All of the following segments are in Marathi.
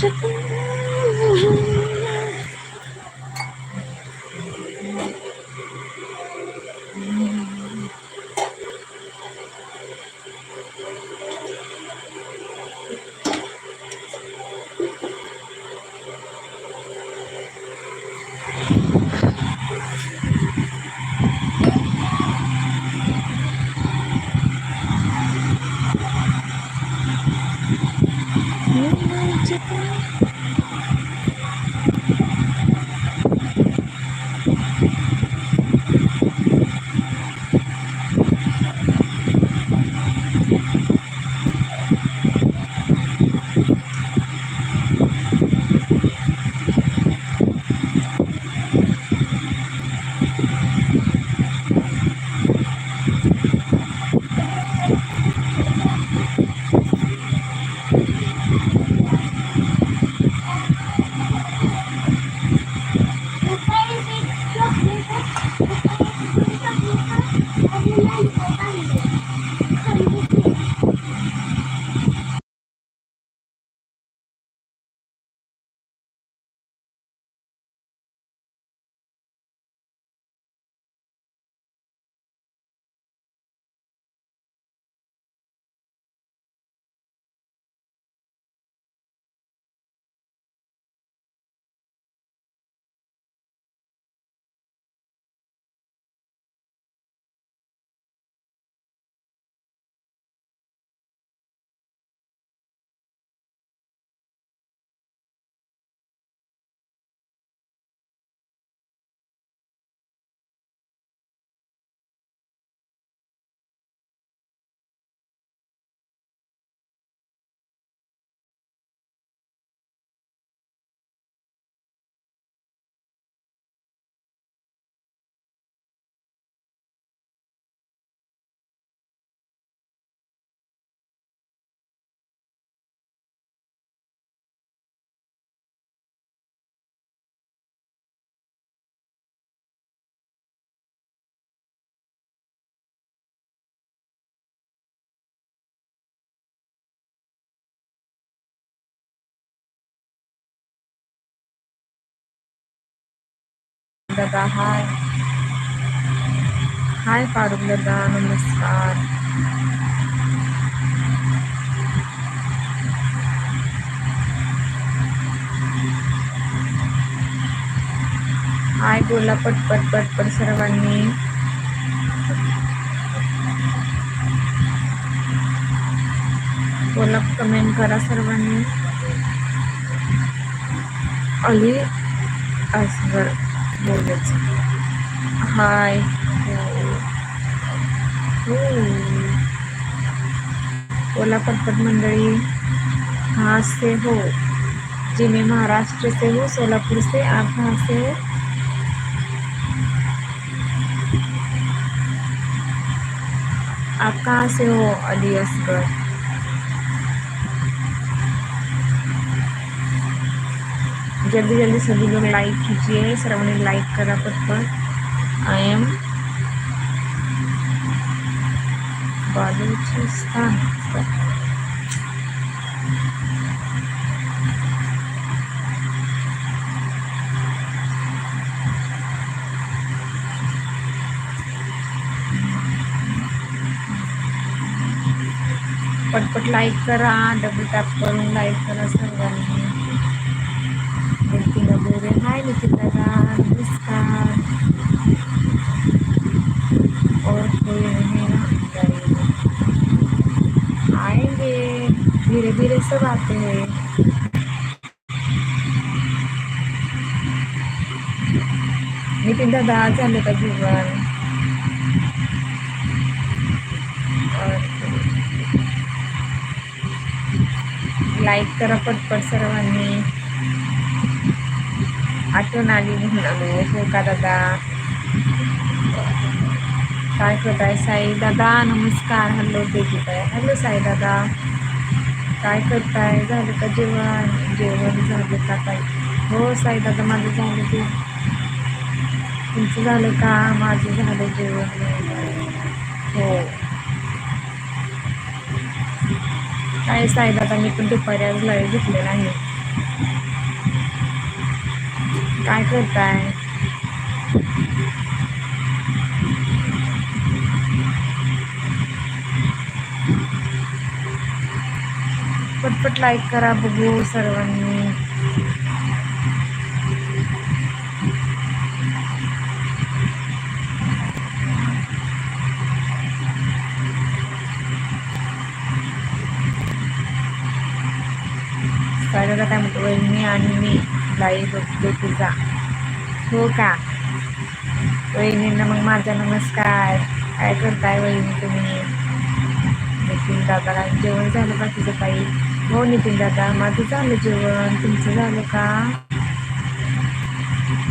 Benjamin दादा हाय. हाय पारुल दादा नमस्कार. हाय बोला पटपट पटपट सर्वांनी. बोला कमेंट करा सर्वांनी. अली असगर. बोला पटपट मंडळी कहाँ से हो. जी मैं महाराष्ट्र से हूँ सोलापुर से आप कहाँ से. हो आप कहाँ से हो अली जल्दी जल्दी सभी लोग लाइक कीजिए श्रवणी लाइक करा पटपट आई एम बालूचिस्तान पटपट लाईक करा डबल टॅप करून लाईक करा सर्वांनी। नितीन बोरे हाय नितीन नमस्कार और कोई नहीं ना आएंगे धीरे धीरे सब आते हैं नितीन दादा झाले का जीवन लाईक करा पटपट सर्वांनी. आठवण आली म्हणून आलो हो का दादा काय करताय साई दादा? नमस्कार. हॅलो काय हॅलो साई दादा. काय करताय? झालं का जेवण? जेवण झालं का काय हो साई दादा माझं झालं ते तुमचं झालं का? माझं झालं जेवण. हो. काय साई दादा मी पण दुपारी आज लाईव्ह घेतलेला आहे. काय करताय पटपट लाईक करा बघू सर्वांनी साडेला काय म्हणतो वहिनी आणि मी लाईव्ह बघतो तुझा हो का? वहिनींना मग माझा नमस्कार. काय करताय वहिनी तुम्ही? नितीन दादाला जेवण झालं का तुझं काही हो नितीन दादा माझं झालं जेवण. तुमचं झालं का?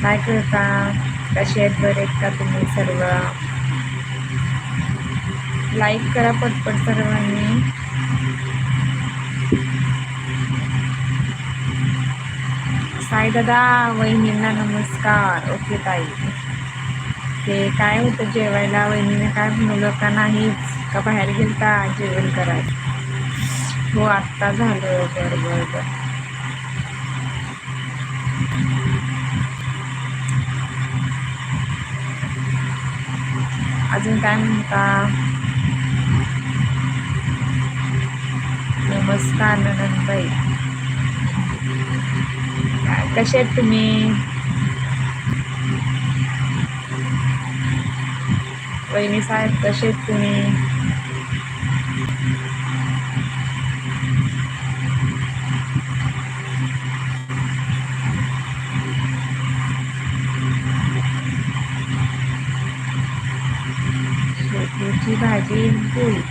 काय करता? कसे आहेत बरे का तुम्ही सर्व? लाईक करा पटपट सर्वांनी. साई दादा वहिनींना नमस्कार. ओके ताई. ते काय होतं जेवायला? वहिनीने काय मुलं का नाहीच? का बाहेर गेलता? जेवण करायचं हो आत्ता झालं बरं बरं बरं अजून काय म्हणता? नमस्कार नंदनबाई कसे आहेत तुम्ही? वहिनी साहेब कसे आहेत तुम्ही? शेपूची भाजी पोळी.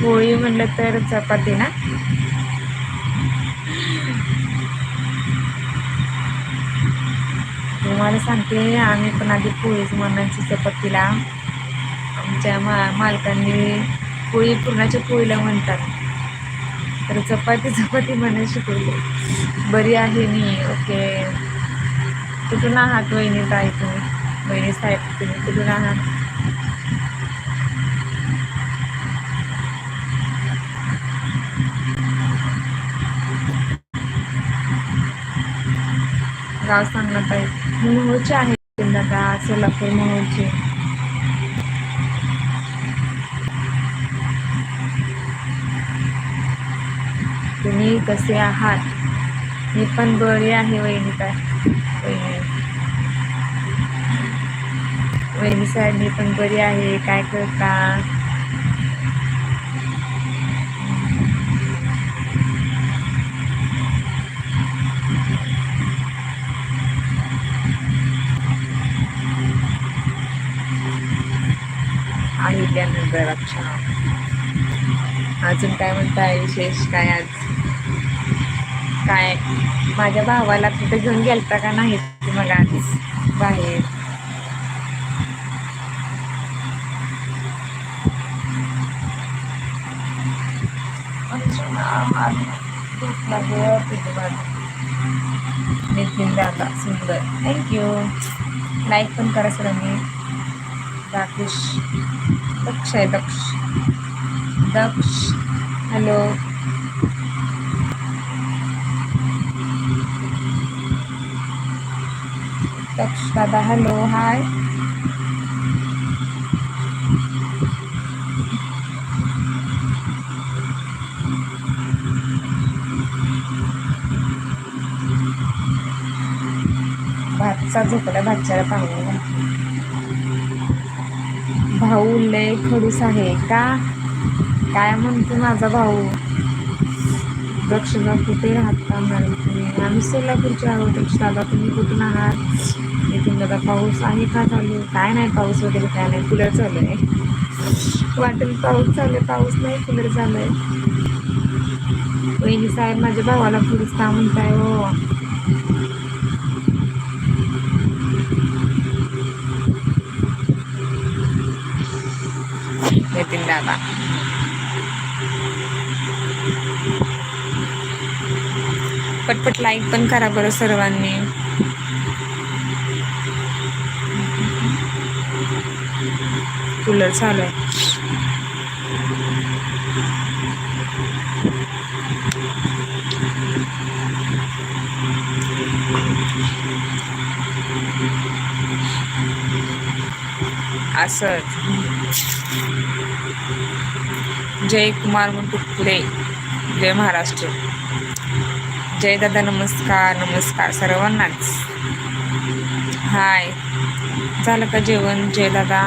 पोळी म्हणलं तर चपाती ना? तुम्हाला सांगते आम्ही पण आधी पोळीच म्हणायची चपातीला. आमच्या मा मालकांनी पोळी पुरणाच्या पोळीला म्हणतात. तर चपाती चपाती म्हणायला शिकवली. बरी आहे मी ओके. कुठून आहात वहिनी ताई तुम्ही? वहिनी साहेब तुम्ही कुठून आहात? गाव सांगण्यात पाहिजे मोहोळचे आहे दादा सोलापूर मोहोळचे तुम्ही कसे आहात? मी पण बरे आहे वहिनी काय वहिनी साहेब मी पण बरी आहे. काय करता? अच्छा अजून काय म्हणताय? विशेष काय आज? काय? माझ्या भावाला कुठे घेऊन गेलता का नाही मग आधीच बाहेर? नितीन दादा सुंदर. थँक्यू लाईक पण करा सर मी राकेश. दक्ष आहे दक्ष. दक्ष. हॅलो. दक्ष दादा हॅलो हाय. भातचा झोपला भातच्याला पाहू भाऊ लय खडूस आहे. का? काय म्हणतो माझा भाऊ? दक्षिणा कुठे राहता मॅडम तुम्ही? आम्ही सोलापूरचे आहोत. दक्ष तुम्ही कुठून आहात? नितीन दादा पाऊस आहे का चालू? काय नाही पाऊस वगैरे काय नाही. कूलर चालू आहे. वाटेल पाऊस चालू आहे. पाऊस नाही कूलर चालू आहे. वहिनी साहेब माझ्या भावाला पुढेच का म्हणताय हो? नितीन दादा. पटपट लाईक पण करा बरं सर्वांनी. कूलर चालू आहे. असं. जयकुमार मुटुकुडे जय महाराष्ट्र. जय दादा नमस्कार नमस्कार सर्वांनाच. हाय. झालं का जेवण जय दादा?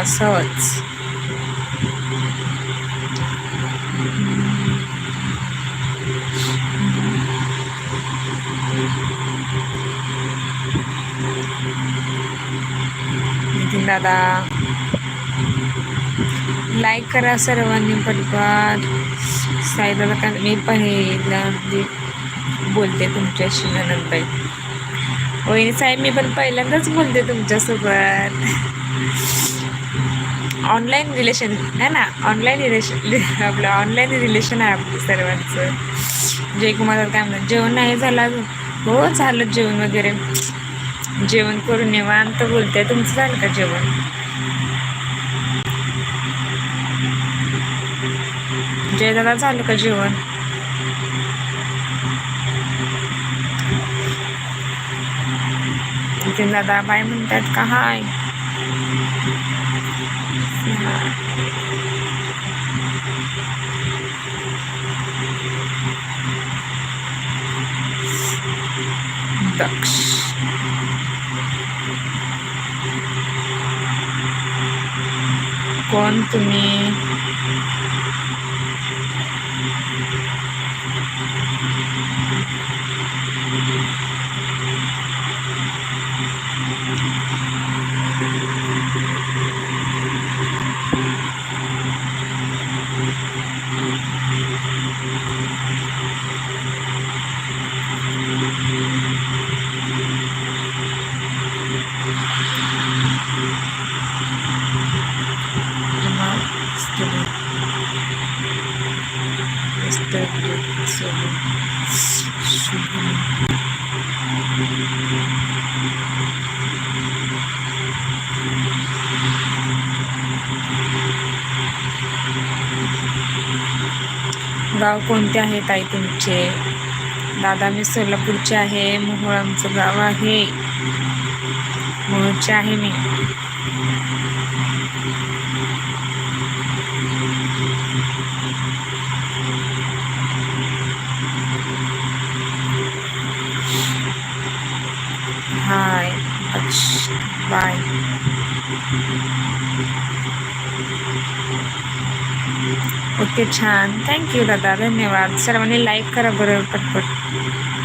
असंच. दादा. लाईक करा सर्वांनी पटपट. साईदादा का मी पहिला बोलते तुमच्याशी नंतर. वहिनी साहेब मी पण पहिल्यांदाच बोलते तुमच्यासोबत. ऑनलाईन रिलेशन आहे ना? ऑनलाईन रिलेशन आपलं ऑनलाईन रिलेशन आहे आपलं सर्वांचं. जयकुमार काय म्हणतात जेवण नाही झालं अजून? हो झालं जेवण वगैरे. जेवण करून निवांत बोलते. तुमचं झालं का जेवण? जय दादा झालं का जेवण? नितीन दादा बाय म्हणतात का हाय? दक्ष. कोण तुम्ही गाव कोणते आहे ताई तुमचे? दादा मी सोलापूरचे आहे मोहोळ आमचं गाव आहे. मोहोळचे आहे मी. Hi bye. ओके छान. थँक्यू दादा. धन्यवाद. सर्वांनी लाईक करा बरं पटपट.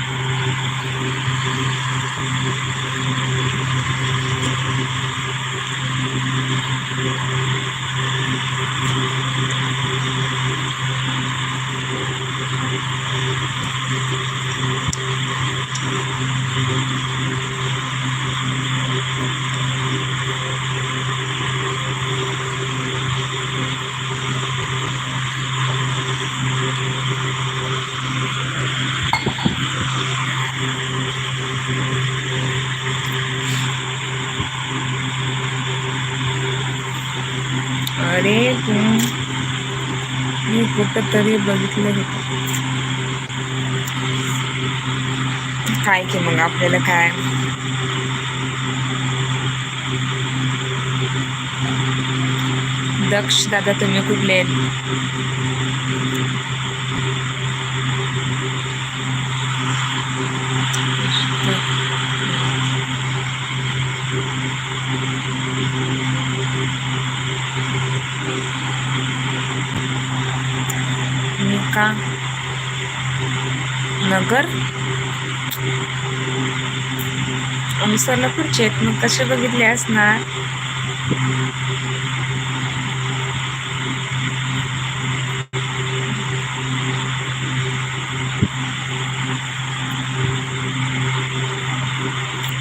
अरे तू. मी कुठं तरी बघितलं होतं काय की मग आपल्याला काय? दक्ष दादा तुम्ही कुठले? का नगर. आम्ही सोलापूरचे आहेत. मग कसे बघितले असणार?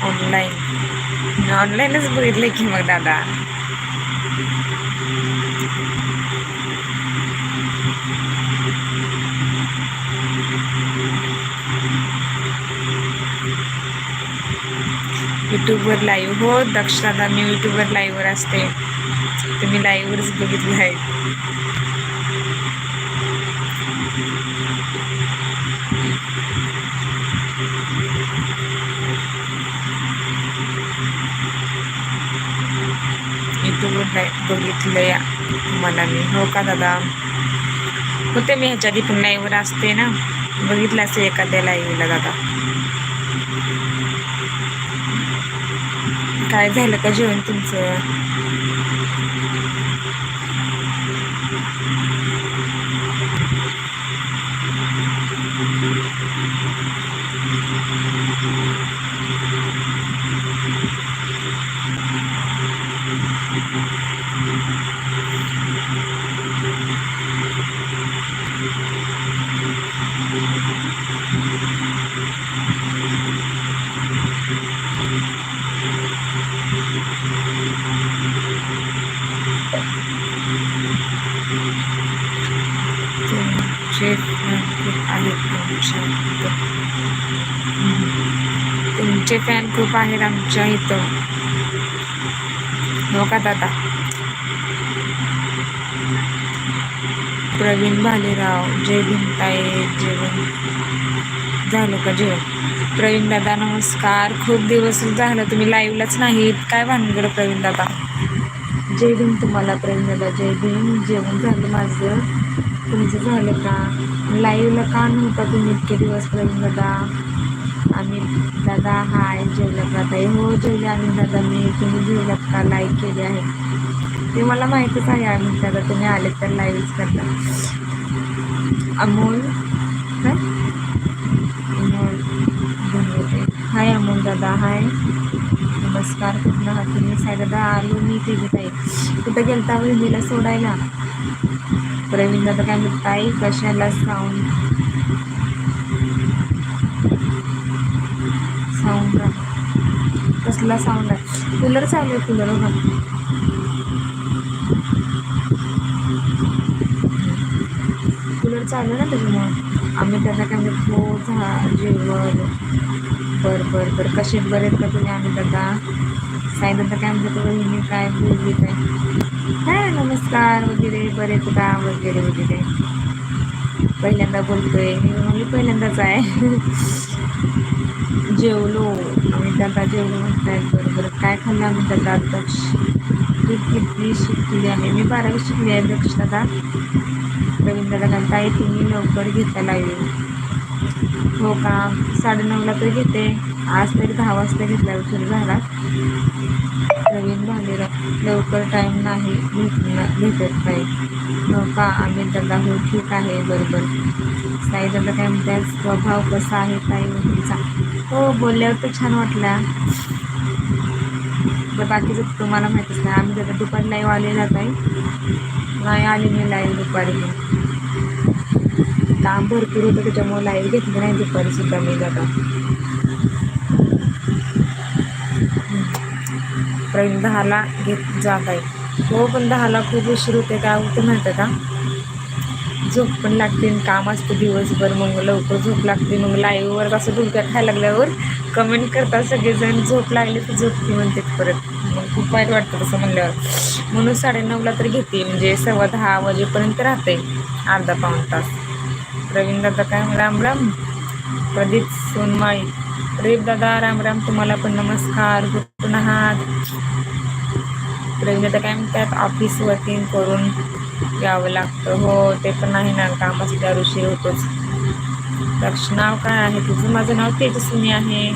ऑनलाईन ऑनलाईनच बघितले की मग दादा. यूट्यूबवर लाईव्ह हो दक्षदादा मी यूट्यूबवर लाईव्हवर असते. तुम्ही लाईव्हवरच बघितलं आहे. यूट्यूबवर लाईव्ह बघितलं या तुम्हाला मी. हो का दादा? होते मी ह्याच्या आधी पुन्हा येऊन असते ना. बघितलं असे एखाद्या लाईव्हला दादा. काय झालं का जेवण तुमचं फॅन खूप आहेत आमच्या इथं तुमचे फॅन खूप आहेत आमच्या इथं. हो का दादा. प्रवीण भालेराव जय भिंताय जेवण झालं का जेवण? प्रवीण दादा नमस्कार. खूप दिवस झालं तुम्ही लाईव्हलाच नाहीत. काय भानगड प्रवीण दादा? जय भीम तुम्हाला प्रवीण दादा. जय भीम. जेवण झालं माझं. तुमचं झालं का? लाईव्हला का नव्हता तुम्ही इतके दिवस प्रवीण दादा? आम्ही दादा हाय जेवलं का ताई हो जेवले आम्ही दादा. मी तुम्ही जेवलात का? लाईक केले आहे. ते मला माहितीच आहे आम्ही दादा. तुम्ही आले तर लाईव्हच करता. अमोल? काय? अमोल धन्यवाद हाय अमोल दादा. हाय. नमस्कार. कुठला तुम्ही? साय दादा आलो मी ते ताई कुठं गेलता? वहिनीला सोडायला. प्रवीण दादा काय म्हणताय ताई कशाला साऊंड साऊंड कसला साऊंड आहे? कूलर चालू आहे कूलर बघा कूलर चालू आहे ना त्याच्यामुळं आम्ही त्याचा काय म्हणतो हो झा जेवण. बरं बरं बरं. कसे बरे का तुम्ही? आम्ही दादा साई दादा काय म्हणतो तुम्ही काय बोलली काय? हां नमस्कार वगैरे बरेच का? वगैरे वगैरे. पहिल्यांदा बोलतोय. मी पहिल्यांदाच आहे. जेवलो. आम्ही दादा जेवलो म्हणताय. बरं बरं काय खाल्लं म्हणतात अध्यक्ष दक्ष. तू किती शिकलेली आहे मी बारावी शिकली आहे दक्ष दादा. प्रवीण दादा काय तुम्ही लवकर घेता लाईव्ह हो का? साडेनऊला तरी घेते. आज तरी दहा वाजता घेतला उशीर झाला. प्रवीण भालेराव. लवकर टाईम नाही भेटणार भेटत नाही. हो का? आम्ही दादा हो ठीक आहे बरोबर. साई दादा काय म्हणतात स्वभाव कसा आहे काही तुमचा हो बोलल्यावर तर छान वाटला तर बाकीचं तुम्हाला माहीतच नाही. आम्ही दादा दुपारी लाईव्ह आलेला जात नाही आले मी लाईव्ह दुपारी. काम भरपूर होतं त्याच्यामुळे लाईव्ह घेतली नाही दुपारी सुद्धा मी दादा प्रवीण दहाला घेत जात आहे. हो पण दहाला खूप उशीर होते काय होतं माहिती का? झोप पण लागते काम असतं दिवसभर मग लवकर झोप लागते मग लाईव्हवर असं डुलक्या खायला लागल्यावर कमेंट करतात सगळेजण झोप लागली तर झोपते म्हणते परत. मग खूप वाईट वाटतं तसं म्हणल्यावर. म्हणून साडेनऊला तर घेते म्हणजे सव्वा दहा वाजेपर्यंत राहते अर्धा पाऊण तास. प्रवीण दादा काय राम राम. प्रदीप सोनमाई. प्रदीप दादा राम राम तुम्हाला पण नमस्कार. कुठून आहात? प्रवीण दादा काय म्हणतात? ऑफिस वर्किंग करून यावं लागतं. हो ते पण आहे ना. कामाचं त्या ऋषी होतोच. लक्ष नाव काय आहे? तुझं? माझं नाव तेजस्विनी आहे.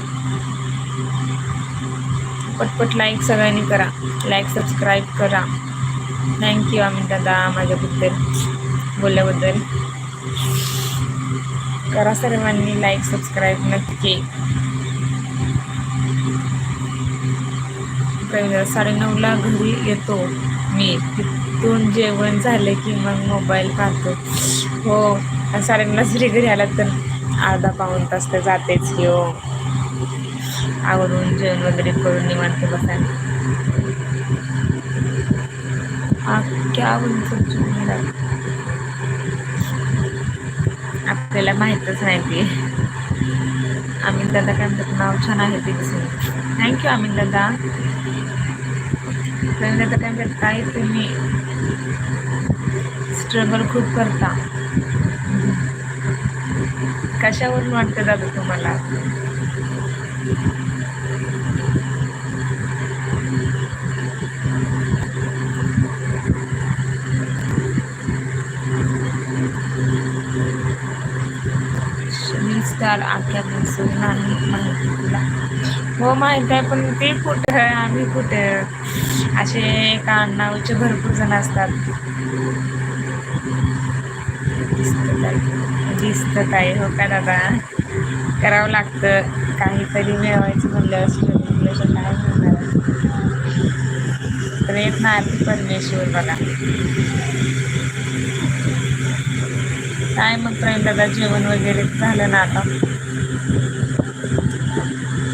पटपट लाईक सगळ्यांनी करा. लाईक सबस्क्राईब करा. थँक्यू आम्ही दादा माझ्याबद्दल बोलल्याबद्दल. करा सर्वांनी लाईक सबस्क्राईब नक्की. साडेनऊला घरी येतो मी. तिथून जेवण झालं की मग मोबाईल पाहतो. हो साडेनऊला जरी घरी आला तर अर्धा पाऊण तास तर जातेच की हो. आवरून जेवण वगैरे करून निवांत बसायला. क्या आपल्याला माहीतच नाही ते अमित दादा काय म्हणतात नाव छान आहे तिचं थँक्यू अमित दादा. दादा काय म्हणतात काय तुम्ही स्ट्रगल खूप करता. कशावरून वाटतं दादा तुम्हाला? स्टार आख्या महसूल नाही माहिती तुला. हो माहीत आहे पण ते कुठं आम्ही कुठं असे एका आडनावाचे भरपूर जण असतात. दिसत आहे हो का दादा? करावं लागतं. काहीतरी मिळवायचं म्हणलं म्हणल्याशिवाय काय मिळणार प्रयत्न आरती परमेश्वर बघा. काय मग प्रेम दादा जेवण वगैरे झालं ना आता?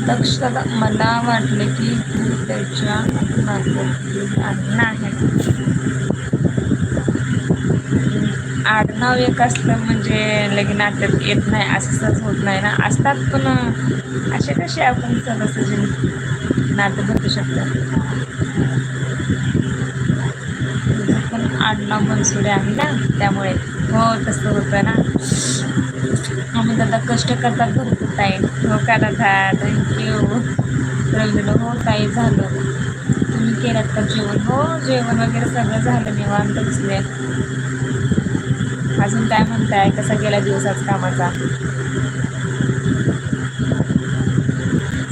दक्ष दादा मला वाटले की तू त्याच्या नाही. आडनाव एक असलं म्हणजे लगे नाटक येत नाही असंच होत नाही ना. असतात पण असे कसे आपण सहजासहजी नातं बघू शकतो? पण आडनाव मनसुडे आहे ना त्यामुळे. हो तसं होतं ना. आम्ही दादा कष्ट करतात भरपूर ताई. हो का दादा थँक्यू रवीला हो ताई झालं. तुम्ही केलात का जेवण. हो जेवण वगैरे सगळं झालं निवांत बसले. अजून काय म्हणताय? कसा गेला दिवसाच कामाचा?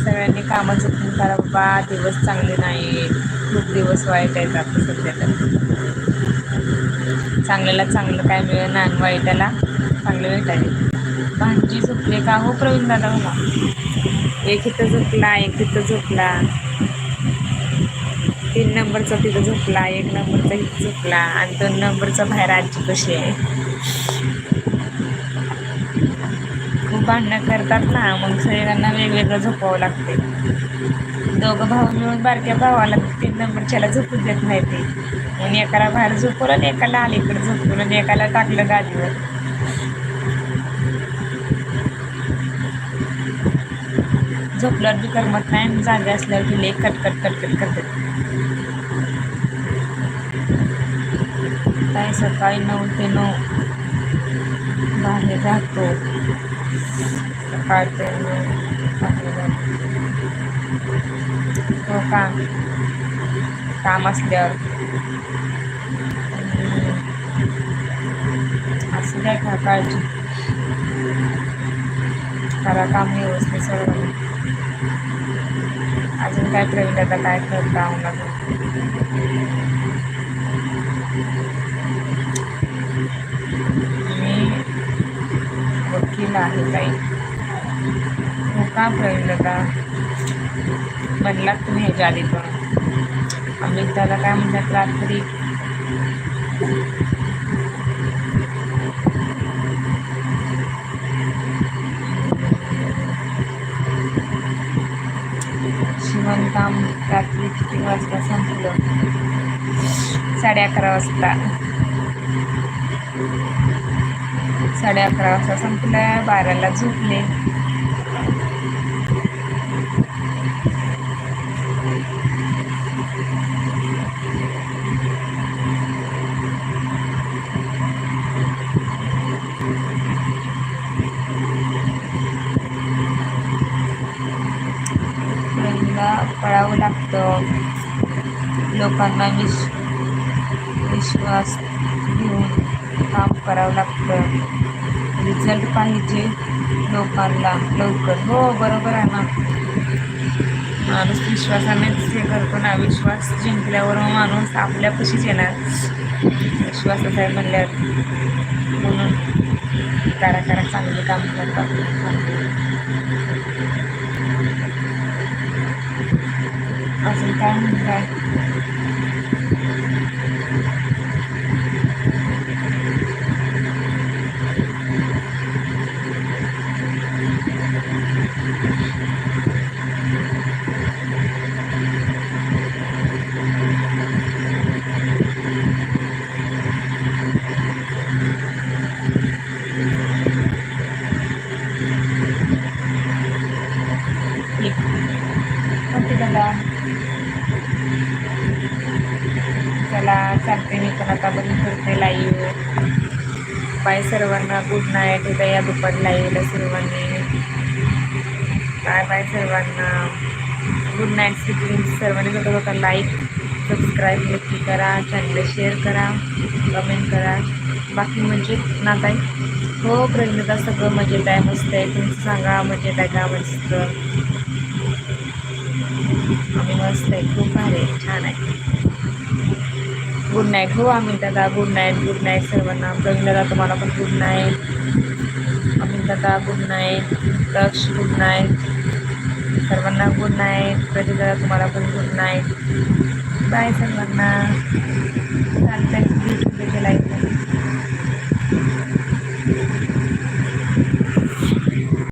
सगळ्यांनी कामं चुकून करा बाबा. दिवस चांगले नाही खूप दिवस वाईट आहेत आता सध्या तर. चांगल्याला चांगलं काय मिळेल आणि वाईटाला चांगलं भेटायला भांजी झोपले का? हो प्रवीण दादा हो मला एक इथं झोपला एक इथं झोपला. तीन नंबरचा तिथं झोपला एक नंबरचा इथं झोपला आणि दोन नंबरचा बाहेर आजी कशी आहे. खूप भांडणं करतात ना मग सगळ्यांना वेगवेगळं झोपावं लागते. दोघं भाऊ मिळून बारक्या भावाला तीन नंबरच्याला झोपून देत नाही ते आणि एकाला बाहेर झोपवलं आणि एकाला अलीकडे झोपवलं आणि एकाला टाकलं गादीवर. झोपल्यावर बी करमत नाही जागे असल्यावर बी लई कटकट कटकट करते. काय सकाळी नऊ ते नऊ बाहेर राहतो. सकाळ ते नऊ बाहेर हो का? काम असल्यावर. असं काय का काळजी. करा काम व्यवस्थित सर्व अजून काय प्रवीण दादा काय करता मला मी वकील आहे काही हो का प्रवीण दादा? म्हणलात तुम्ही ह्याच्या आधी पण. अमित दादा काय म्हणतात? रात्री शिवणकाम रात्री किती वाजता संपलं? साडे अकरा वाजता. साडे अकरा वाजता संपलं बाराला झोपले. लोकांना विश विश्वास घेऊन काम करावं लागतं. रिझल्ट पाहिजे लोकांना लवकर. हो बरोबर आहे ना. माणूस विश्वासानेच हे करतो ना. विश्वास जिंकल्यावर माणूस आपल्यापाशीच येणार. विश्वासाच आहे म्हणल्यावर. म्हणून करा करा चांगले काम करतात. अजून काय म्हणताय ओके दादा चला चालते पण बंद करते लाईव्ह बाय सर्वांना गुड नाईट उद्या या दुपारी लाईव्हला सर्वांनी. बाय बाय सर्वांना. गुड नाईट स्वीट सर्वांनी बघत होता लाईक सबस्क्राईब नक्की करा. चॅनल शेअर करा. कमेंट करा. बाकी म्हणजे ना ताई? हो प्रेमिता सगळं म्हणजे मजेत आहे मस्त आहे. तुमचं सांगा म्हणजे मजेत आहे का मस्त. आम्ही मस्त आहे. खूप भारी आहे. छान आहे. गुड नाईट हो अमित दादा गुड नाईट गुड नाईट सर्वांना प्रवीण दादा तुम्हाला पण गुड नाईट अमित दादा गुड नाईट लक्ष गुड नाईट सर्वांना गुड नाईट प्रदीप दादा तुम्हाला पण गुड नाईट बाय सर्वांना चालतं